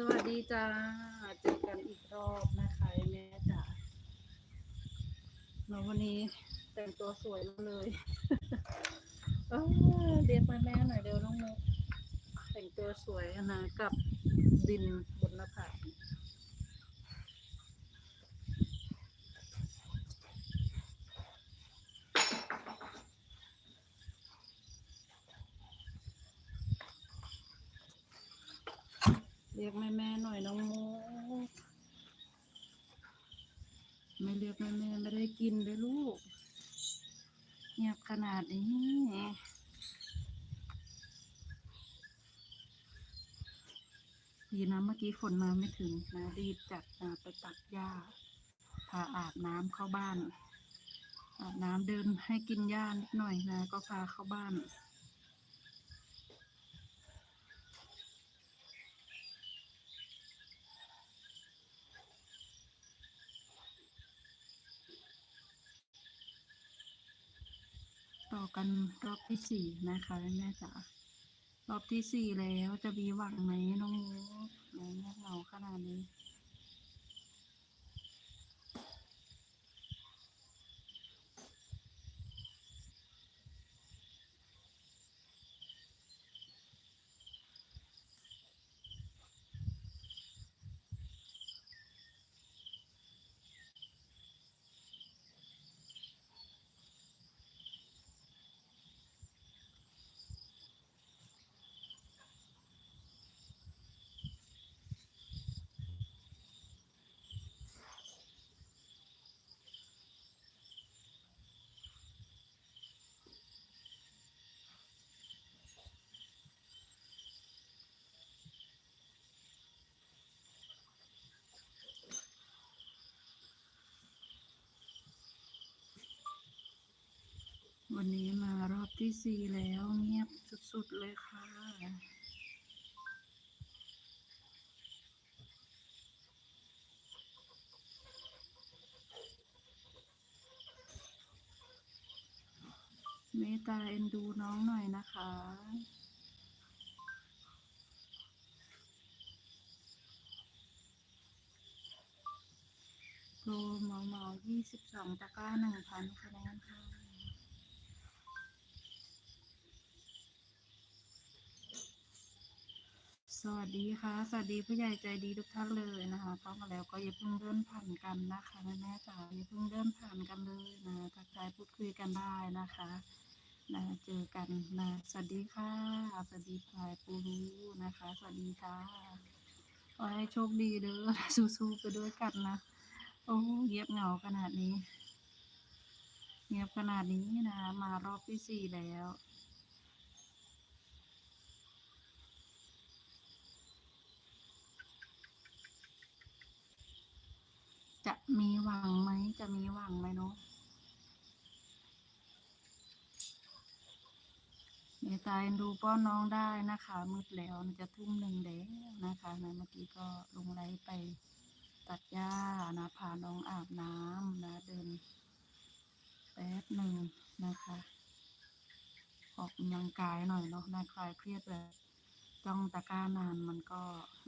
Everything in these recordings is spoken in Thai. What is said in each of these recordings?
สวัสดีจ้า เจอกันอีกรอบนะคะแม่จ๋าแล้ววันนี้แต่งตัวสวยเลยเออเรียกแม่แม่หน่อยเดี๋ยวน้องมุกแต่งตัวสวยนะกับดินบนหน้าผารียกแม่แม่ๆหน่อยน้องมุกไม่เรียกแม่แม่ๆไม่ได้กินเลยลูก เงียบขนาดนี้ ดีนะเมื่อกี้ฝนมาไม่ถึงนะรีบจัดนะไปตัดหญ้าพาอาบน้ำเข้าบ้าน อาบน้ำเดินให้กินหญ้านิดหน่อยนะก็พาเข้าบ้านต่อกันรอบที่สี่นะคะแม่จ๋า รอบที่สี่แล้วจะมีหวังไหมน้องมุกน้องมุกเหงาขนาดนี้ วันนี้มารอบที่สี่แล้วเงียบสุดๆเลยค่ะ เมตตาเอ็นดูน้องหน่อยนะคะโปรเหมาเหมายี่สิบสองตะกร้าหนึ่งพันคะแนนค่ะ สวัสดีค่ะ สวัสดีผู้ใหญ่ใจดีทุกท่านเลยนะคะเข้ามาแล้วก็อย่าเพิ่งเดินผ่านกันนะคะแม่ๆจ๋าอย่าเพิ่งเดินผ่านกันเลยนะทักทายพูดคุยกันได้นะคะนะเจอกันนะสวัสดีค่ะ สวัสดีพลายปูรู้นะคะ สวัสดีค่ะขอให้โชคดีเด้อสู้ๆไปด้วยกันนะโอ้เงียบเหงาขนาดนี้ เงียบขนาดนี้นะมารอบที่สี่แล้ว จะมีหวังไหม จะมีหวังไหมเนาะเมตาเอ็นดูป้อนน้องได้นะคะ มืดแล้วจะทุ่มหนึ่งแล้วนะคะนะเมื่อกี้ก็ลงไลฟ์ไปตัดหญ้านะพาน้องอาบน้ำนะเดินแป๊บหนึ่งนะคะออกกำลังกายหน่อยเนาะนะคลายเครียดแบบจ้องตะกร้านานมันก็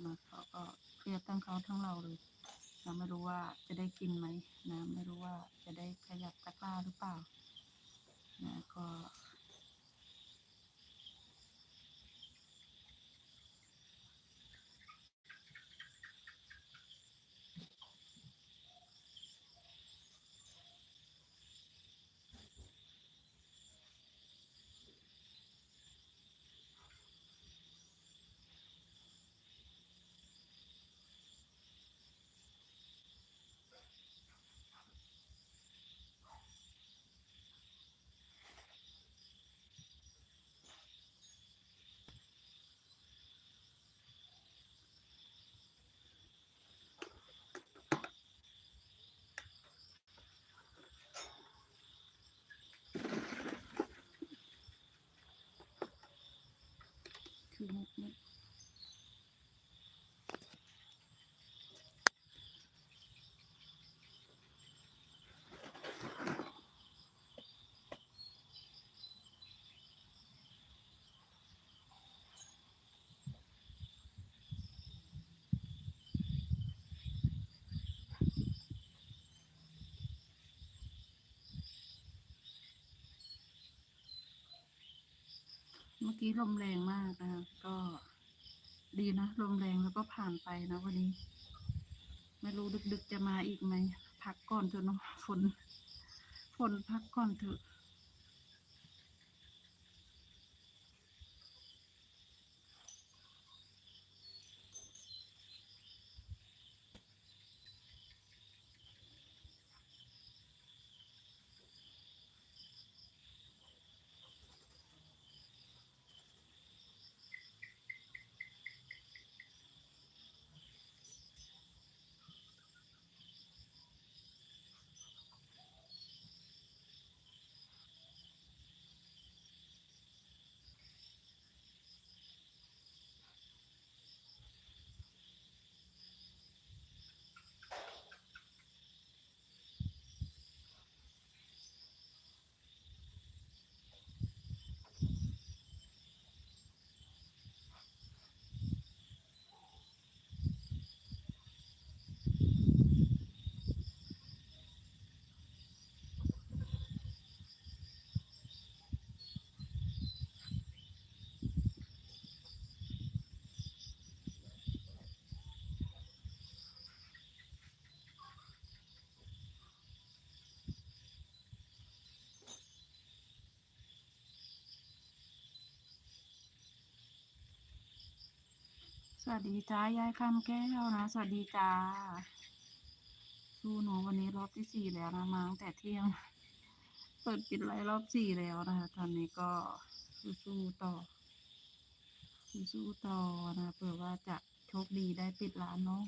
นะเขาก็เครียดทั้งเขาทั้งเราเลย เราไม่รู้ว่าจะได้กินไหมนะไม่รู้ว่าจะได้ขยับตะกร้าหรือเปล่านะก็ คือ เมื่อกี้ลมแรงมากนะคะก็ดีนะลมแรงแล้วก็ผ่านไปนะวันนี้ ไม่รู้ดึกๆจะมาอีกไหมพักก่อนเถอะเนาะฝนฝนพักก่อนเถอะ วัสดีจ้ายายคำแก้วนะ สวัสดีจ้าสู้หนูวันนี้รอบที่สี่แล้วนะมาตั้งแต่เที่ยง เปิดปิดไลฟ์รอบสี่แล้วนะคะตอนนี้ก็สู้ๆต่อสู้ๆต่อนะเผื่อว่าจะโชคดีได้ปิดร้านเนาะ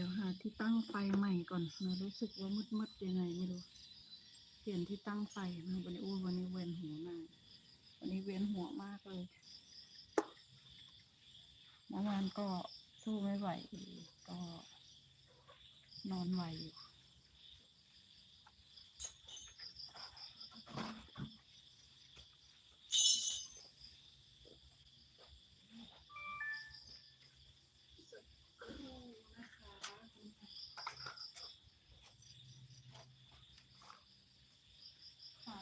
ดี๋ยวหาที่ตั้งไฟใหม่ก่อนนะรู้สึกว่ามืดๆยังไงไม่รู้ เปลี่ยนที่ตั้งไฟนะวันนี้อู้วันนี้เวียนหัวมาก วันนี้เวียนหัวมากเลยเมื่อวานก็สู้ไม่ไหวก็นอนไหวอยู่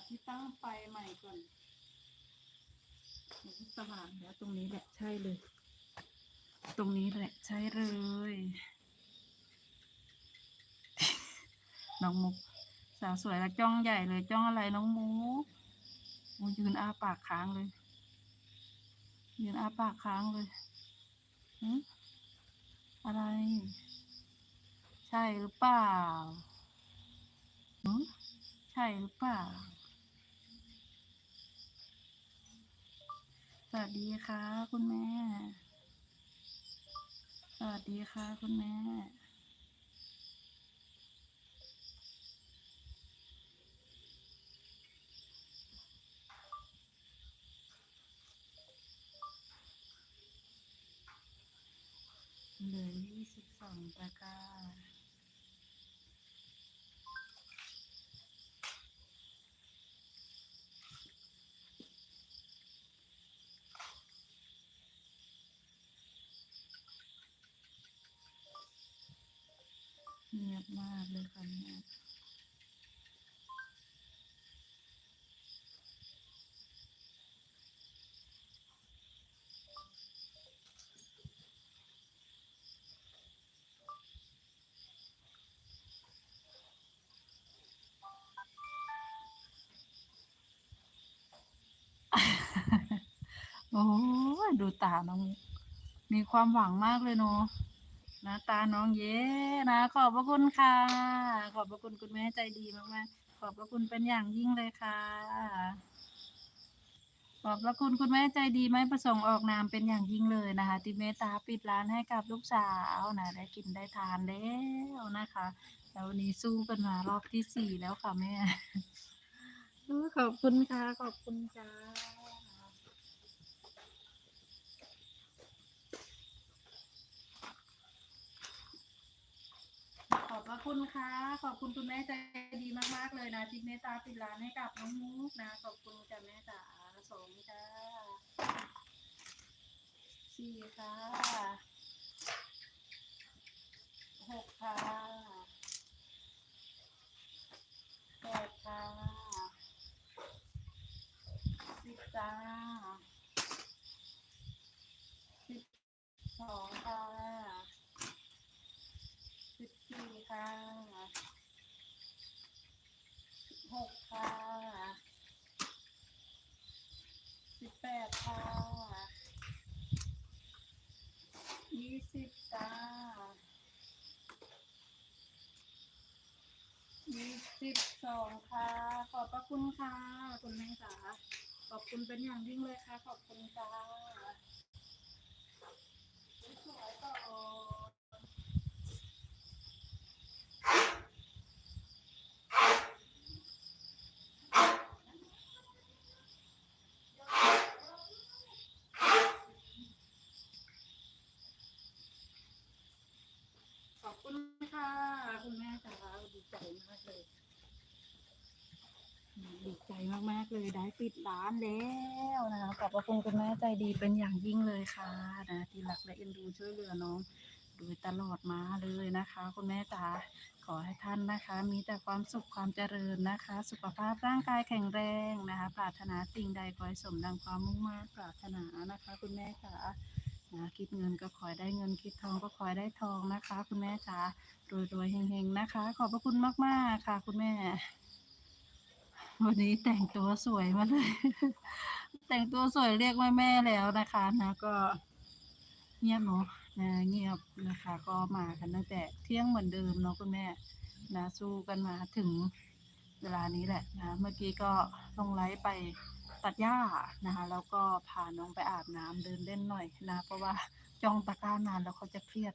ที่ตั้งไฟใหม่ก่อนสว่างแล้วตรงนี้แหละใช่เลย ตรงนี้แหละใช่เลย น้องมุก สาวสวยและจ้องใหญ่เลยจ้องอะไรน้องมุกโอ้ยืนอ้าปากค้างเลย ยืนอ้าปากค้างเลยอะไร ใช่หรือเปล่าใช่หรือเปล่า วัสดีค่ะ คุณแม่ สวัสดีค่ะ คุณแม่ เหลือยี่สิบสองตะกร้า มากเลยค่ะเนี่ยโอ้ดูตาน้อง มีความหวังมากเลยเนาะ น้าตาน้องเย้นะ ขอบพระคุณค่ะ ขอบพระคุณคุณแม่ใจดีมากๆขอบพระคุณเป็นอย่างยิ่งเลยค่ะ ขอบพระคุณคุณแม่ใจดีไม่ประสงค์ออกนามเป็นอย่างยิ่งเลยนะคะที่เมตตาปิดร้านให้กับลูกสาวนะได้กินได้ทานแล้วนะคะแล้ววันนี้สู้กันมารอบที่สี่แล้วค่ะแม่ขอบคุณค่ะ ขอบคุณจ้า พระคุณค่ะ ขอบคุณคุณแม่ใจดีมากๆเลยนะที่เมตตาปิดร้านให้กับน้องมุกนะ ขอบคุณจ้ะแม่จ๋าสองจ้าสี่ค่ะหกค่ะแปดค่ะสิบจ้าสิบสองค่ะ ค่ะหกค่ะสิบแปดค่ะยี่สิบค่ะยี่สิบสองค่ะ ขอบพระคุณค่ะ คุณแม่จ๋าขอบคุณเป็นอย่างยิ่งเลยค่ะ ขอบคุณจ้าสวยต่อ มดีใจมากๆเลยได้ปิดร้านแล้วนะคะขอบพระคุณคุณแม่ใจดีเป็นอย่างยิ่งเลยค่ะนะที่รักและเอ็นดูช่วยเหลือน้องโดยตลอดมาเลยนะคะ คุณแม่จ๋าขอให้ท่านนะคะ มีแต่ความสุขความเจริญนะคะ สุขภาพร่างกายแข็งแรงนะคะ ปรารถนาสิ่งใดขอให้สมดังความมุ่งมั่นปรารถนานะคะ คุณแม่จ๋านะคิดเงินก็ขอได้เงินคิดทองก็ขอได้ทองนะคะ คุณแม่จ๋ารวยรวยๆเฮงๆนะคะ ขอบพระคุณมากๆค่ะ คุณแม่ วันนี้แต่งตัวสวยมาเลย แต่งตัวสวยเรียกแม่แม่แล้วนะคะนะก็เงียบเนาะนะเงียบนะคะ ก็มากันตั้งแต่เที่ยงเหมือนเดิมเนาะคุณแม่นะสู้กันมาถึงเวลานี้แหละนะเมื่อกี้ก็ลงไลฟ์ไปตัดหญ้านะคะ แล้วก็พาน้องไปอาบน้ำเดินเล่นหน่อยนะเพราะว่าจ้องตะกร้านานแล้วเขาจะเครียด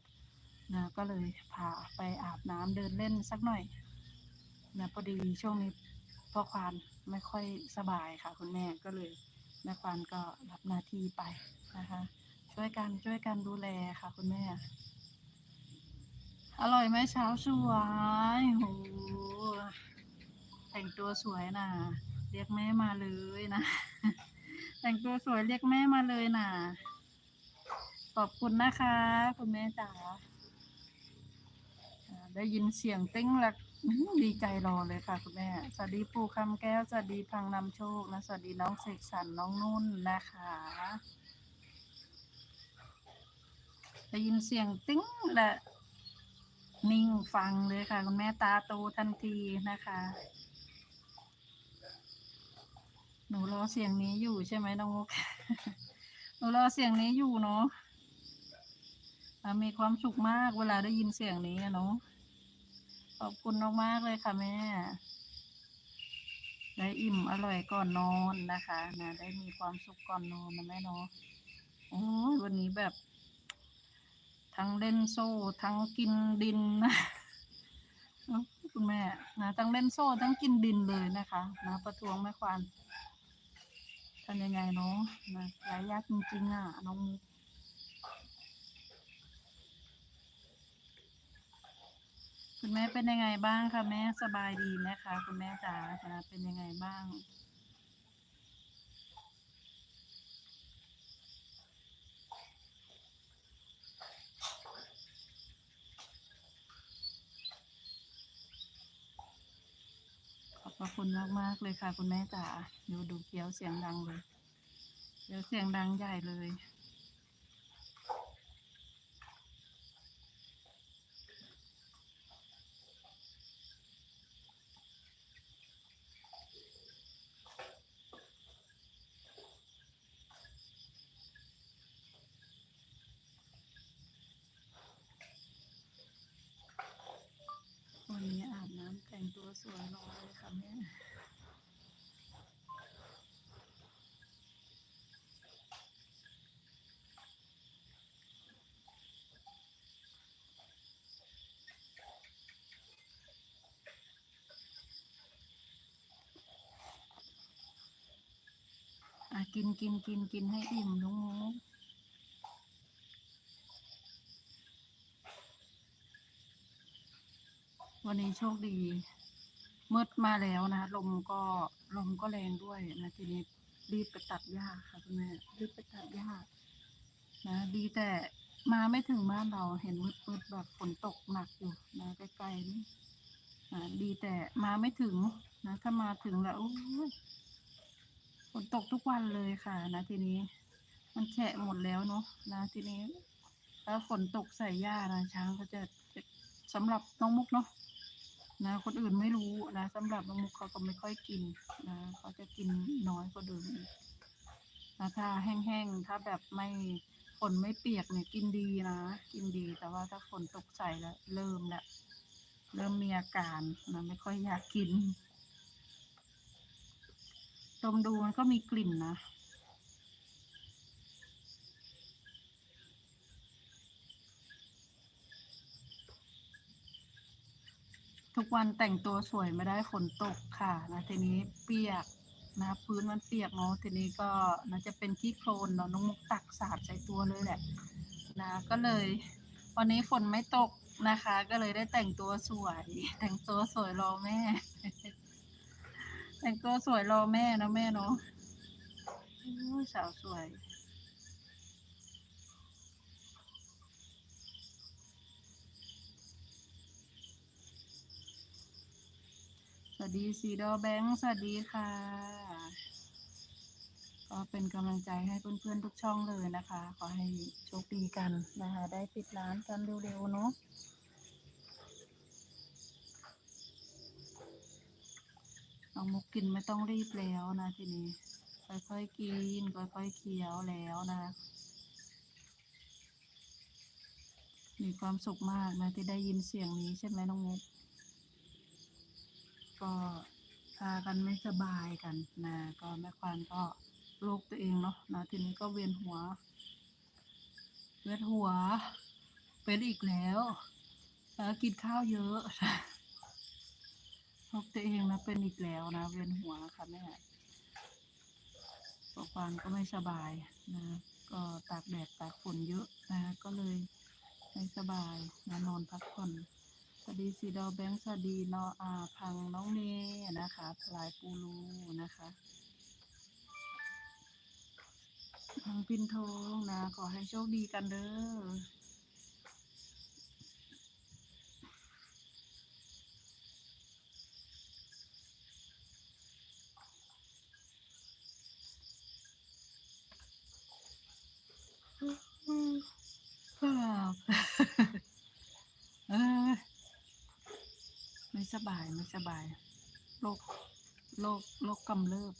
นะก็เลยพาไปอาบน้ำเดินเล่นสักหน่อยนะพอดีช่วงนี้ พ่อควานไม่ค่อยสบายค่ะ คุณแม่ก็เลยแม่ควานก็รับหน้าที่ไปนะคะ ช่วยกันช่วยกันดูแลค่ะ คุณแม่ อร่อยไหมเช้าสวยโหแต่งตัวสวยนะเรียกแม่มาเลยนะ แต่งตัวสวยเรียกแม่มาเลยนะขอบคุณนะคะ คุณแม่จ๋าได้ยินเสียงติ้งแล้ว ดีใจรอเลยค่ะคุณแม่ สวัสดีปู่คำแก้ว สวัสดีพังนำโชคนะ สวัสดีน้องเสกสรรน้องนุ่นนะคะ ได้ยินเสียงติ้งและนิ่งฟังเลยค่ะ คุณแม่ตาโตทันทีนะคะ หนูรอเสียงนี้อยู่ใช่ไหมน้องมุก หนูรอเสียงนี้อยู่เนาะมีความสุขมากเวลาได้ยินเสียงนี้เนาะ ขอบคุณมากๆเลยค่ะแม่ ได้อิ่มอร่อยก่อนนอนนะคะนะได้มีความสุขก่อนนอนนะแม่เนาะโอ้ยวันนี้แบบ ทั้งเล่นโซ่ ทั้งกินดินนะคุณแม่นะทั้งเล่นโซ่ทั้งกินดินเลยนะคะนะประท้วงแม่ควานทำยังไงเนาะนะหลายยากจริงๆอะน้องมุก คุณแม่เป็นยังไงบ้างคะแม่สบายดีไหมคะคุณแม่จ๋านะเป็นยังไงบ้างขอบพระคุณมากๆเลยค่ะ คุณแม่จ๋าดูดูเคี้ยวเสียงดังเลยเคี้ยวเสียงดังใหญ่เลย วันนี้อาบน้ำแต่งตัวสวยรอเลยค่ะแม่ อะ กินกินกินกินให้อิ่มน้องมุกวันนี้โชคดีมืดมาแล้วนะลมก็ลมก็แรงด้วยนะทีนี้รีบไปตัดหญ้าค่ะคุณแม่รีบไปตัดหญ้านะดีแต่มาไม่ถึงบ้านเราเห็นมืดๆแบบฝนตกหนักอยู่นะไกลๆนี่นะดีแต่มาไม่ถึงนะถ้ามาถึงแล้ว ฝนตกทุกวันเลยค่ะ นะทีนี้ มันแฉะหมดแล้วเนาะนะทีนี้ถ้าฝนตกใส่หญ้านะช้างก็จะจะสำหรับน้องมุกเนาะนะคนอื่นไม่รู้นะสำหรับน้องมุกเขาก็ไม่ค่อยกินนะเขาจะกินน้อยกว่าเดิมอีกนะถ้าแห้งๆถ้าแบบไม่ฝนไม่เปียกเนี่ยกินดีนะ กินดีแต่ว่าถ้าฝนตกใส่แล้ว เริ่มแล้วเริ่มมีอาการนะไม่ค่อยอยากกิน ดมดูมันก็มีกลิ่นนะทุกวันแต่งตัวสวยไม่ได้ฝนตกค่ะนะทีนี้เปียกนะพื้นมันเปียกเนาะทีนี้ก็นะจะเป็นขี้โคลนเนาะน้องมุกตักสาดใส่ตัวเลยแหละนะก็เลย วันนี้ฝนไม่ตกนะคะ ก็เลยได้แต่งตัวสวย แต่งตัวสวยรอแม่ แต่งตัวสวยรอแม่นะแม่เนาะสาวสวย สวัสดีสีดอแบงค์สวัสดีค่ะ ก็เป็นกำลังใจให้เพื่อนๆทุกช่องเลยนะคะ ขอให้โชคดีกันนะคะ ได้ปิดร้านกันเร็วๆเนาะ น้องมุกกินไม่ต้องรีบแล้วนะทีนี้ ค่อยๆกิน ค่อยๆเคี้ยวแล้วนะมีความสุขมากนะที่ได้ยินเสียงนี้ใช่ไหมน้องมุก ก็พากันไม่สบายกันนะก็แม่ควานก็โรคตัวเองเนาะนะทีนี้ก็เวียนหัว เวียนหัวเป็นอีกแล้วกินข้าวเยอะ โรคตัวเองนะเป็นอีกแล้วนะเวียนหัวค่ะแม่ปควานก็ไม่สบายนะ ก็ตากแดดตากฝนเยอะนะ ก็เลยไม่สบายนะนอนพักผ่อนสวัสดีสีดาวแบงค์สวัสดีนาะอาพังน้องเนนะคะพลายปูรูนะคะพังพินทองนะ ขอให้โชคดีกันเด้อ เออไม่สบายไม่สบายโรคโรคโรคกำเริบ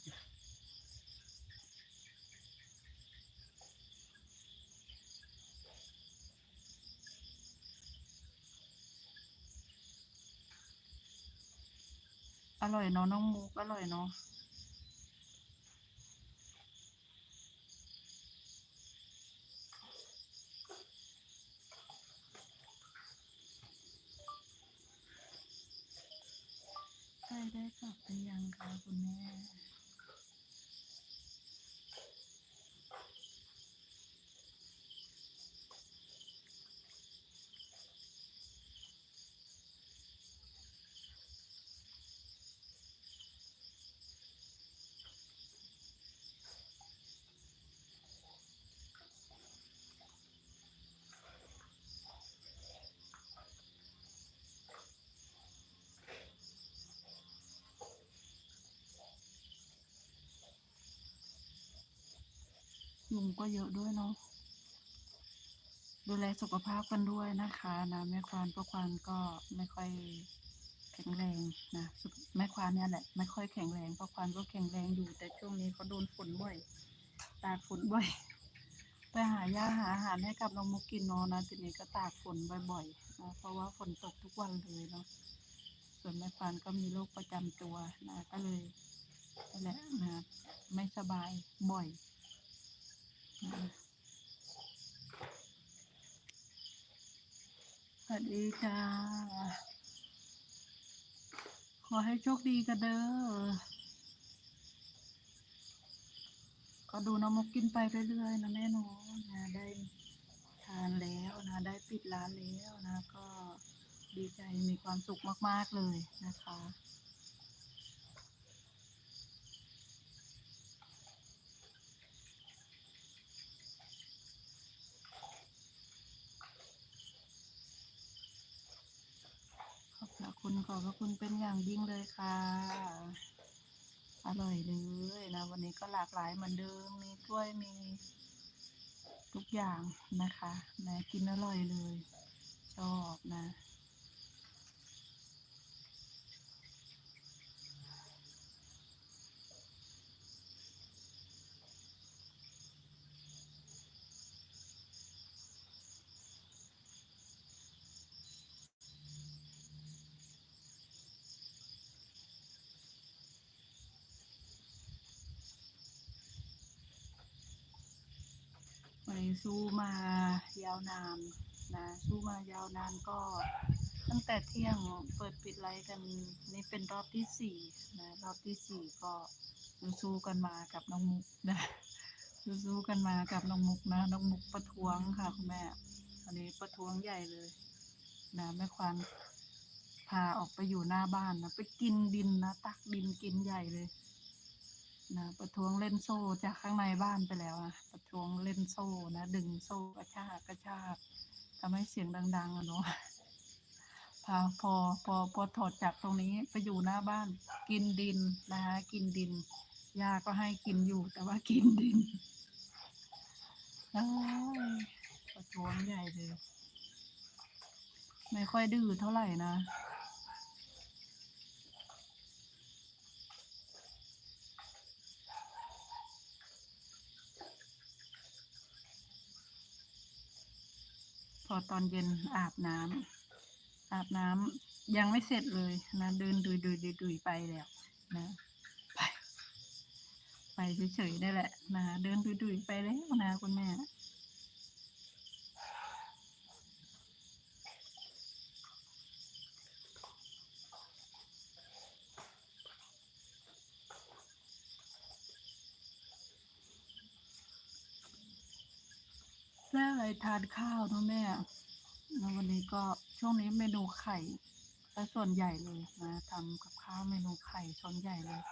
อร่อยเนาะน้องมุกอร่อยเนาะ ได้กลับไปยังคะคุณแม่ ยุงก็เยอะด้วยเนาะดูแลสุขภาพกันด้วยนะคะนะแม่ควานป้าควานก็ไม่ค่อยแข็งแรงนะแม่ควานเนี่ยแหละไม่ค่อยแข็งแรงป้าควานก็แข็งแรงอยู่ แต่ช่วงนี้เขาโดนฝนบ่อยตากฝนบ่อยไปหาหญ้าหาอาหารให้กับน้องมุกกินเนาะนะทีนี้ก็ตากฝนบ่อยๆนะเพราะว่าฝนตกทุกวันเลยเนาะส่วนแม่ควานก็มีโรคประจำตัวนะก็เลยนั่นแหละนะไม่สบายบ่อย สวัสดีจ้า ขอให้โชคดีกันเด้อ ก็ดูน้องมกกินไปเรื่อยๆนะแม่น้องนะได้ทานแล้วนะ ได้ปิดร้านแล้วนะ ก็ดีใจมีความสุขมากๆเลยนะคะ ขอบพระ คุณขอบพระคุณเป็นอย่างยิ่งเลยค่ะ อร่อยเลยนะ วันนี้ก็หลากหลายเหมือนเดิม มีกล้วยมีทุกอย่างนะคะนะกินอร่อยเลย ชอบนะ อ สู้มายาวนานนะสู้มายาวนานก็ตั้งแต่เที่ยงเปิดปิดไลฟ์กันนี่เป็นรอบที่สี่นะรอบที่สี่ก็สู้กันมากับน้องมุกนะสู้กันมากับน้องมุกนะน้องมุกประท้วงค่ะคุณแม่อันนี้ประท้วงใหญ่เลยนะแม่ควานพาออกไปอยู่หน้าบ้านนะไปกินดินนะ ตักดินกินใหญ่เลย นะประท้วงเล่นโซ่จากข้างในบ้านไปแล้วนะประท้วงเล่นโซ่นะดึงโซ่กระชากกระชากทำให้เสียงดังๆอะเนาะพอพอพอพอถอดจากตรงนี้ไปอยู่หน้าบ้าน กินดินนะคะกินดินยาก็ให้กินอยู่แต่ว่ากินดินประท้วงใหญ่เลย ไม่ค่อยดื้อเท่าไหร่นะ อตอนเย็นอาบน้ำอาบน้ำยังไม่เสร็จเลยนะเดินดุยดุยดุยดุยไปแล้วนะไปไปเฉยๆได้แหละนะเดินดุยดุยไปแล้วนะคุณแม่ ได้อะไรทานข้าวนะแม่แล้ววันนี้ก็ช่วงนี้เมนูไข่ซะส่วนใหญ่เลยนะทำกับข้าวเมนูไข่ช้อนใหญ่เลย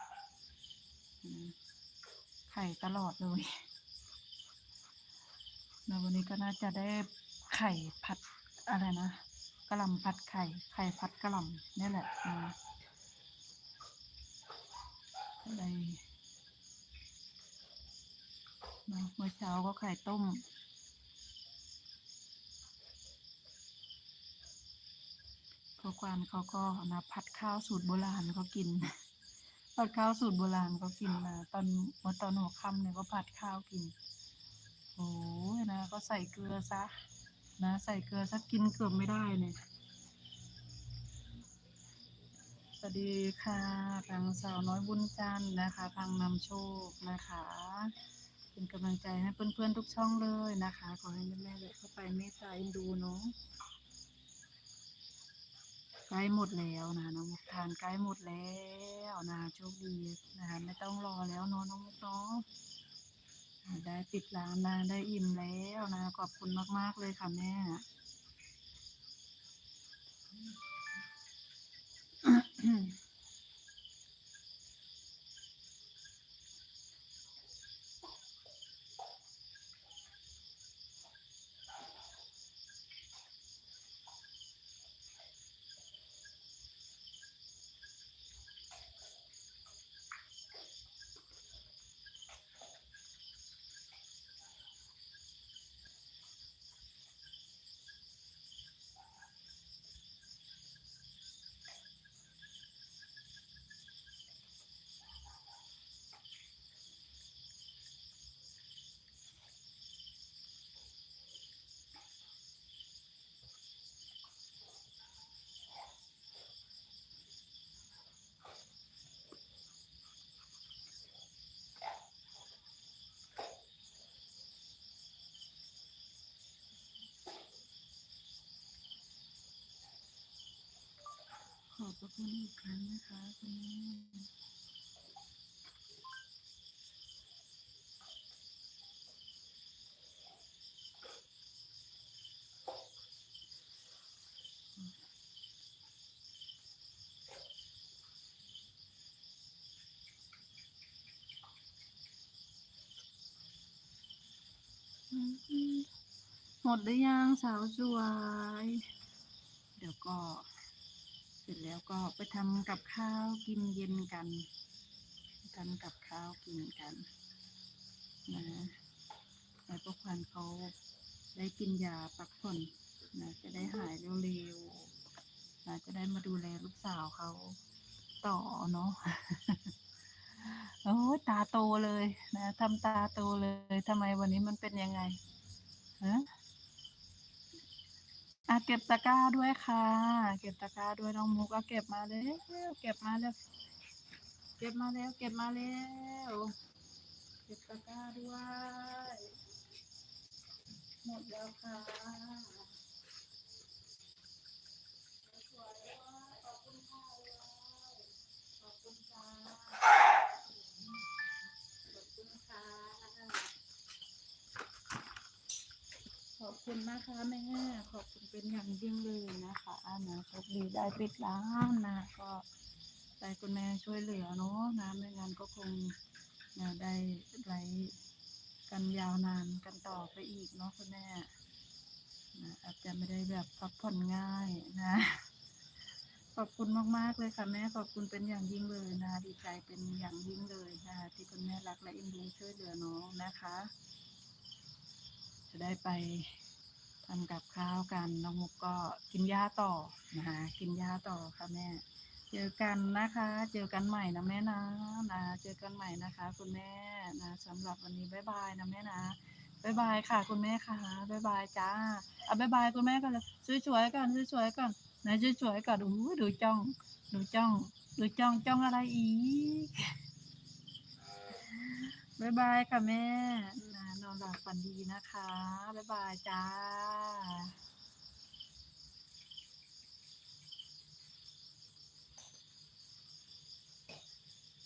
ไข่ตลอดเลยแล้ววันนี้ก็น่าจะได้ไข่ผัดอะไรนะกะหล่ำผัดไข่ ไข่ผัดกะหล่ำนี่แหละนะอะไรนะเมื่อเช้าก็ไข่ต้ม พวกวานเขาก็นะผัดข้าวสูตรโบราณเขากินผัดข้าวสูตรโบราณเขากินนะตอนเมื่อตอนหัวค่ำเนี่ยก็ผัดข้าวกินโอ้ยนะก็ใส่เกลือซะนะใส่เกลือซะกินเกือบไม่ได้เนี่ยสวัสดีค่ะทางสาวน้อยบุญจันทร์นะคะทางนำโชคนะคะ เป็นกำลังใจให้เพื่อนๆทุกช่องเลยนะคะ ขอให้แม่ๆเลยเข้าไปเมตตาเอ็นดูเนาะ ใกล้หมดแล้วนะน้องมุกทานใกล้หมดแล้วนะโชคดีนะคะไม่ต้องรอแล้วเนาะน้องมุกเนาะอ่าได้ปิดร้านนะได้อิ่มแล้วนะขอบคุณมาก ๆ เลยค่ะแม่ขอบ คุณอีกครั้งนะคะคุณแม่อืมหมดหรือยังสาวสวย เดี๋ยวก็ แล้วก็ไปทำกับข้าวกินเย็นกันทำกับข้าวกินกันนะแล้วก็ควันเขาได้กินยาพักผ่อนนะจะได้หายเร็วๆนะจะได้มาดูแลลูกสาวเขาต่อเนาะโอ้ยตาโตเลยนะทำตาโตเลยทำไมวันนี้มันเป็นยังไงฮะ อะเก็บตะกร้าด้วยค่ะ เก็บตะกร้าด้วยน้องมุกเอาเก็บมาเลยเก็บมาแล้วเก็บมาแล้ว เก็บมาแล้วเก็บตะกร้าด้วยหมดแล้วค่ะขอบคุณค่ะขอบคุณค่ะ คุณนะคะแม่ขอบคุณเป็นอย่างยิ่งเลยนะคะนะโชคดีได้ปิดร้านนะก็ได้คุณแม่ช่วยเหลือเนาะนะไม่งั้นก็คงนะได้ไลกันยาวนานกันต่อไปอีกเนาะคุณแม่นะอาจจะไม่ได้แบบพักผ่อนง่ายนะ ขอบคุณมากๆเลยค่ะแม่ขอบคุณเป็นอย่างยิ่งเลยนะ ดีใจเป็นอย่างยิ่งเลยนะคะที่คุณแม่รักและเอ็นดูช่วยเหลือน้องนะคะ จะได้ไป ทำกับข้าวกันน้องมุกก็กินหญ้าต่อนะคะกินหญ้าต่อค่ะแม่ เจอกันนะคะ เจอกันใหม่นะแม่นะนะเจอกันใหม่นะคะ คุณแม่นะสำหรับวันนี้บ๊ายบายนะแม่นะบ๊ายบายค่ะ คุณแม่ค่ะบ๊ายบายจ้าอะบ๊ายบายคุณแม่กันเลยสวยๆก่อนสวยๆก่อนนะสวยๆก่อนอู้ดูจ้อง ดูจ้องดูจ้องจ้องอะไรอีกบ๊ายบายค่ะแม่ อนหลับฝันดีนะคะ บ๊ายบายจ้า